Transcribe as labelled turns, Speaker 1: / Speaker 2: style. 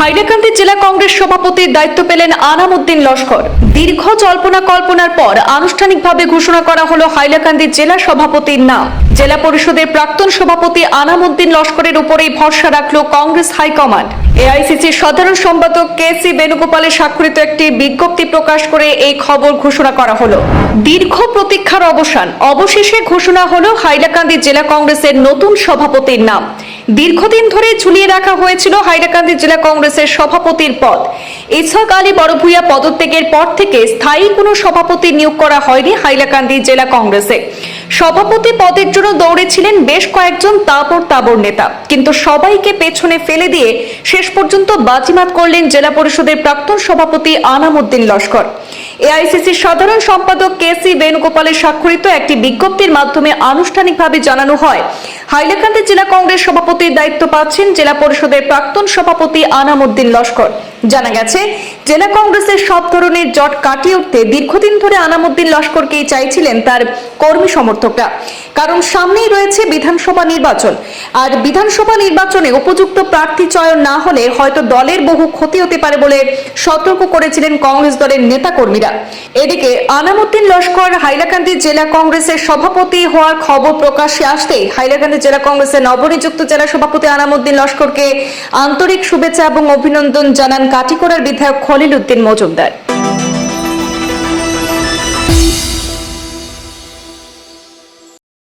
Speaker 1: হাইলাকান্দি জেলা কংগ্রেস সভাপতির দায়িত্ব পেলেন আনামুদ্দিন লস্কর। দীর্ঘ জল্পনা কল্পনার পর আনুষ্ঠানিকভাবে ঘোষণা করা হলো হাইলাকান্দি জেলা সভাপতির নাম। জেলা পরিষদের প্রাক্তন সভাপতি আনামুদ্দিন লস্করের উপরেই ভরসা রাখল কংগ্রেস হাইকমান্ড। এআইসিসির সাধারণ সম্পাদক কে সি বেণুগোপালের স্বাক্ষরিত একটি বিজ্ঞপ্তি প্রকাশ করে এই খবর ঘোষণা করা হলো। দীর্ঘ প্রতীক্ষার অবসান, অবশেষে ঘোষণা হলো হাইলাকান্দি জেলা কংগ্রেসের নতুন সভাপতির নাম। দীর্ঘদিন ধরে ঝুলিয়ে রাখা হয়েছিল হাইলাকান্দি জেলা কংগ্রেসের সভাপতির পদ। ইসহাক আলী বড়ভূয়া পদত্যাগের পর থেকে স্থায়ী কোনো সভাপতি নিয়োগ করা হয়নি হাইলাকান্দি জেলা কংগ্রেসে। সভাপতি পদের জন্য দৌড়েছিলেন বেশ কয়েকজন তাবর তাবর নেতা। কিন্তু সবাইকে পেছনে ফেলে দিয়ে শেষ পর্যন্ত বাজিমাত করলেন জেলা পরিষদের প্রাক্তন সভাপতি আনামুদ্দিন লস্কর। এআইসিসির সাধারণ সম্পাদক কে সি বেণুগোপালের স্বাক্ষরিত একটি বিজ্ঞপ্তির মাধ্যমে আনুষ্ঠানিকভাবে জানানো হয় হাইলাকান্দি জেলা কংগ্রেস সভাপতির দায়িত্ব পাচ্ছেন জেলা পরিষদের প্রাক্তন সভাপতি আনামুদ্দিন লস্কর। জানা গেছে, জেলা কংগ্রেসের সব ধরনের জট কাটিয়ে উঠতে দীর্ঘদিন ধরে আনামুদ্দিন লস্করকেই চাইছিলেন তার কর্মী সমর্থকরা। কারণ সামনেই রয়েছে বিধানসভা নির্বাচন। আর বিধানসভা নির্বাচনে উপযুক্ত প্রার্থী চয়ন না হলে হয়তো দলের বহু ক্ষতি হতে পারে বলে সতর্ক করেছিলেন কংগ্রেস দলের নেতাকর্মীরা। এদিকে আনামুদ্দিন লস্কর হাইলাকান্দি জেলা কংগ্রেসের সভাপতি হওয়ার খবর প্রকাশ্যে আসতেই হাইলাকান্দি জেলা কংগ্রেসের নবনিযুক্ত জেলা সভাপতি আনামুদ্দিন লস্করকে আন্তরিক শুভেচ্ছা এবং অভিনন্দন জানান কাটিকোড়ার বিধায়ক খলিল উদ্দিন মজুমদার।